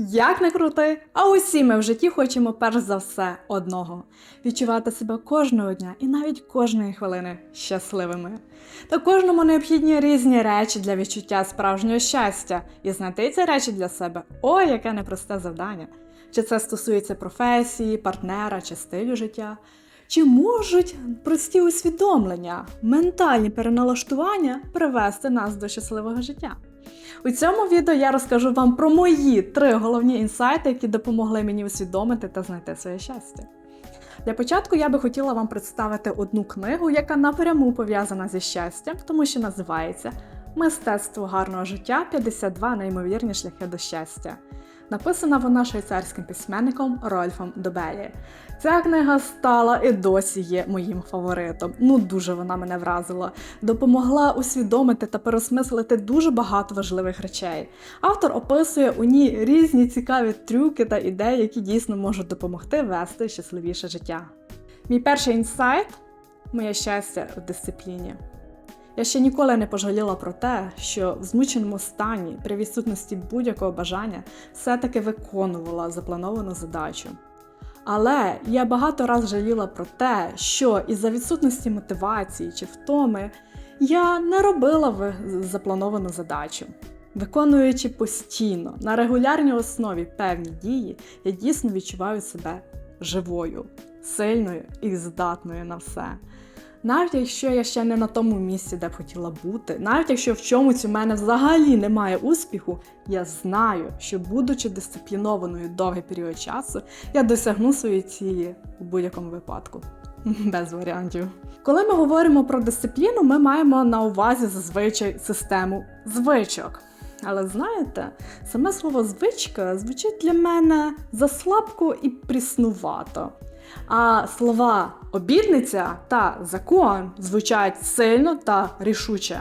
Як не крути, а усі ми в житті хочемо перш за все одного відчувати себе кожного дня і навіть кожної хвилини щасливими. Та кожному необхідні різні речі для відчуття справжнього щастя, і знайти ці речі для себе ой, яке непросте завдання. Чи це стосується професії, партнера чи стилю життя? Чи можуть прості усвідомлення, ментальні переналаштування привести нас до щасливого життя? У цьому відео я розкажу вам про мої три головні інсайти, які допомогли мені усвідомити та знайти своє щастя. Для початку я би хотіла вам представити одну книгу, яка напряму пов'язана зі щастям, тому що називається Мистецтво гарного життя 52 неймовірні шляхи до щастя. Написана вона швейцарським письменником Рольфом Добелі. Ця книга стала і досі є моїм фаворитом. Ну дуже вона мене вразила. Допомогла усвідомити та переосмислити дуже багато важливих речей. Автор описує у ній різні цікаві трюки та ідеї, які дійсно можуть допомогти вести щасливіше життя. Мій перший інсайт моє щастя в дисципліні. Я ще ніколи не пожаліла про те, що в змученому стані при відсутності будь-якого бажання все-таки виконувала заплановану задачу. Але я багато раз жаліла про те, що із-за відсутності мотивації чи втоми я не робила заплановану задачу. Виконуючи постійно на регулярній основі певні дії, я дійсно відчуваю себе живою, сильною і здатною на все. Навіть якщо я ще не на тому місці, де б хотіла бути, навіть якщо в чомусь у мене взагалі немає успіху, я знаю, що будучи дисциплінованою довгий період часу, я досягну своєї цілі у будь-якому випадку. Без варіантів. Коли ми говоримо про дисципліну, ми маємо на увазі зазвичай систему звичок. Але знаєте, саме слово звичка звучить для мене заслабко і пріснувато. А слова обітниця та закон звучать сильно та рішуче.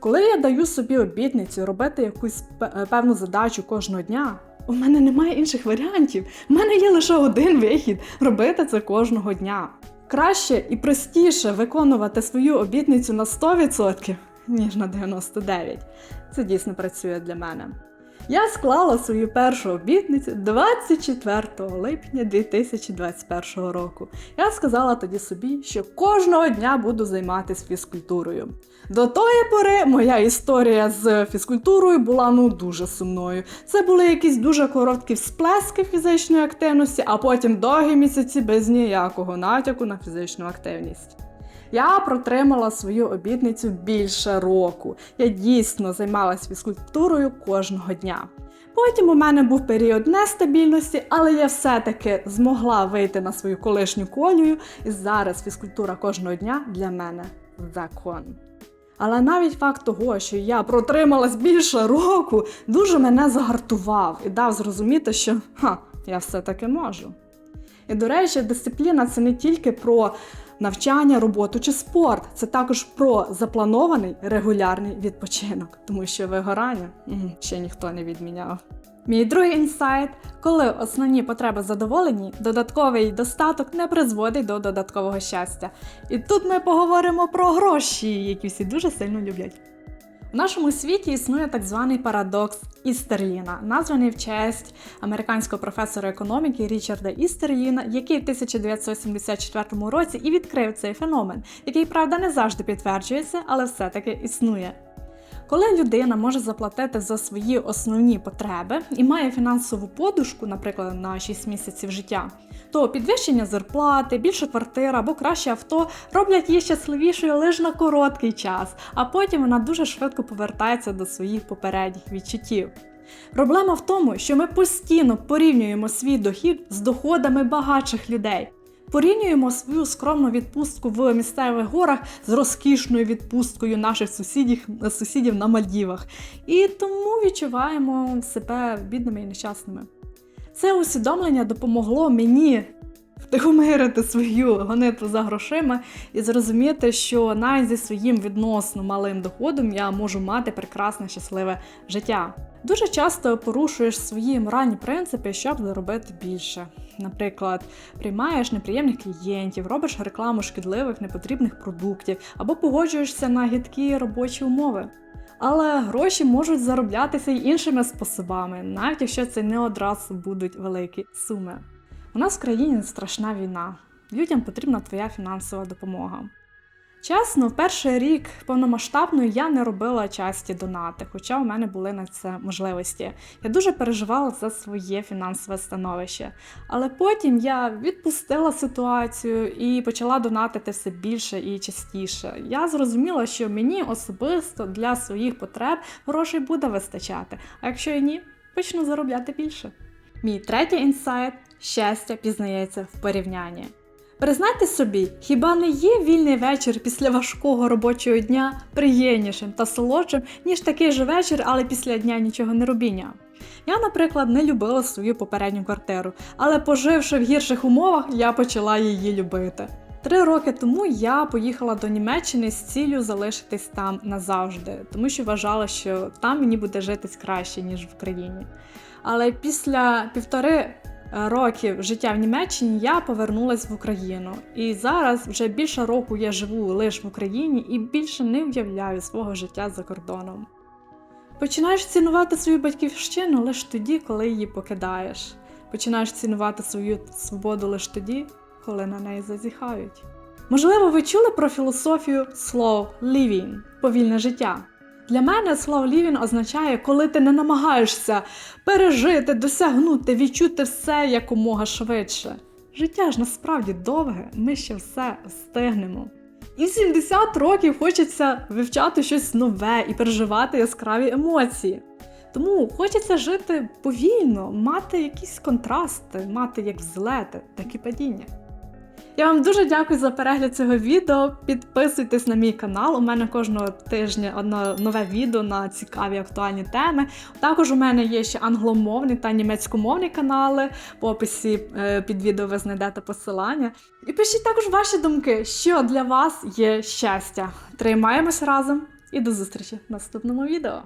Коли я даю собі обітницю робити якусь певну задачу кожного дня, у мене немає інших варіантів. У мене є лише один вихід робити це кожного дня. Краще і простіше виконувати свою обітницю на 100%, ніж на 99%. Це дійсно працює для мене. Я склала свою першу обітницю 24 липня 2021 року. Я сказала тоді собі, що кожного дня буду займатися фізкультурою. До тої пори моя історія з фізкультурою була ну дуже сумною. Це були якісь дуже короткі всплески фізичної активності, а потім довгі місяці без ніякого натяку на фізичну активність. Я протримала свою обітницю більше року. Я дійсно займалась фізкультурою кожного дня. Потім у мене був період нестабільності, але я все-таки змогла вийти на свою колишню колію, і зараз фізкультура кожного дня для мене закон. Але навіть факт того, що я протрималась більше року, дуже мене загартував і дав зрозуміти, що ха, я все-таки можу. І до речі, дисципліна це не тільки про навчання, роботу чи спорт, це також про запланований регулярний відпочинок, тому що вигорання ще ніхто не відміняв. Мій другий інсайт, коли основні потреби задоволені, додатковий достаток не призводить до додаткового щастя. І тут ми поговоримо про гроші, які всі дуже сильно люблять. В нашому світі існує так званий парадокс Істерліна, названий в честь американського професора економіки Річарда Істерліна, який в 1974 році і відкрив цей феномен, який, правда, не завжди підтверджується, але все-таки існує. Коли людина може заплатити за свої основні потреби і має фінансову подушку, наприклад, на 6 місяців життя, то підвищення зарплати, більша квартира або краще авто роблять її щасливішою лише на короткий час, а потім вона дуже швидко повертається до своїх попередніх відчуттів. Проблема в тому, що ми постійно порівнюємо свій дохід з доходами багатших людей. Порівнюємо свою скромну відпустку в місцевих горах з розкішною відпусткою наших сусідів, сусідів на Мальдівах. І тому відчуваємо себе бідними і нещасними. Це усвідомлення допомогло мені втихомирити свою гонитву за грошима і зрозуміти, що навіть зі своїм відносно малим доходом я можу мати прекрасне щасливе життя. Дуже часто порушуєш свої моральні принципи, щоб заробити більше. Наприклад, приймаєш неприємних клієнтів, робиш рекламу шкідливих непотрібних продуктів або погоджуєшся на гидкі робочі умови. Але гроші можуть зароблятися й іншими способами, навіть якщо це не одразу будуть великі суми. У нас в країні страшна війна. Людям потрібна твоя фінансова допомога. Чесно, перший рік повномасштабної я не робила часті донати, хоча у мене були на це можливості. Я дуже переживала за своє фінансове становище. Але потім я відпустила ситуацію і почала донатити все більше і частіше. Я зрозуміла, що мені особисто для своїх потреб грошей буде вистачати, а якщо і ні, почну заробляти більше. Мій третій інсайт щастя пізнається в порівнянні. Признайте собі, хіба не є вільний вечір після важкого робочого дня приємнішим та солодшим, ніж такий же вечір, але після дня нічого не робіння? Я, наприклад, не любила свою попередню квартиру, але поживши в гірших умовах, я почала її любити. Три роки тому я поїхала до Німеччини з ціллю залишитись там назавжди, тому що вважала, що там мені буде житись краще, ніж в Україні. Але після півтори років життя в Німеччині я повернулася в Україну. І зараз вже більше року я живу лише в Україні і більше не уявляю свого життя за кордоном. Починаєш цінувати свою батьківщину лише тоді, коли її покидаєш. Починаєш цінувати свою свободу лише тоді, коли на неї зазіхають. Можливо, ви чули про філософію slow living – повільне життя. Для мене slow living означає, коли ти не намагаєшся пережити, досягнути, відчути все якомога швидше. Життя ж насправді довге, ми ще все встигнемо. І в 70 років хочеться вивчати щось нове і переживати яскраві емоції. Тому хочеться жити повільно, мати якісь контрасти, мати як взлети, так і падіння. Я вам дуже дякую за перегляд цього відео. Підписуйтесь на мій канал. У мене кожного тижня одне нове відео на цікаві актуальні теми. Також у мене є ще англомовні та німецькомовні канали. В описі е, під відео ви знайдете посилання. І пишіть також ваші думки, що для вас є щастя. Тримаємось разом і до зустрічі в наступному відео.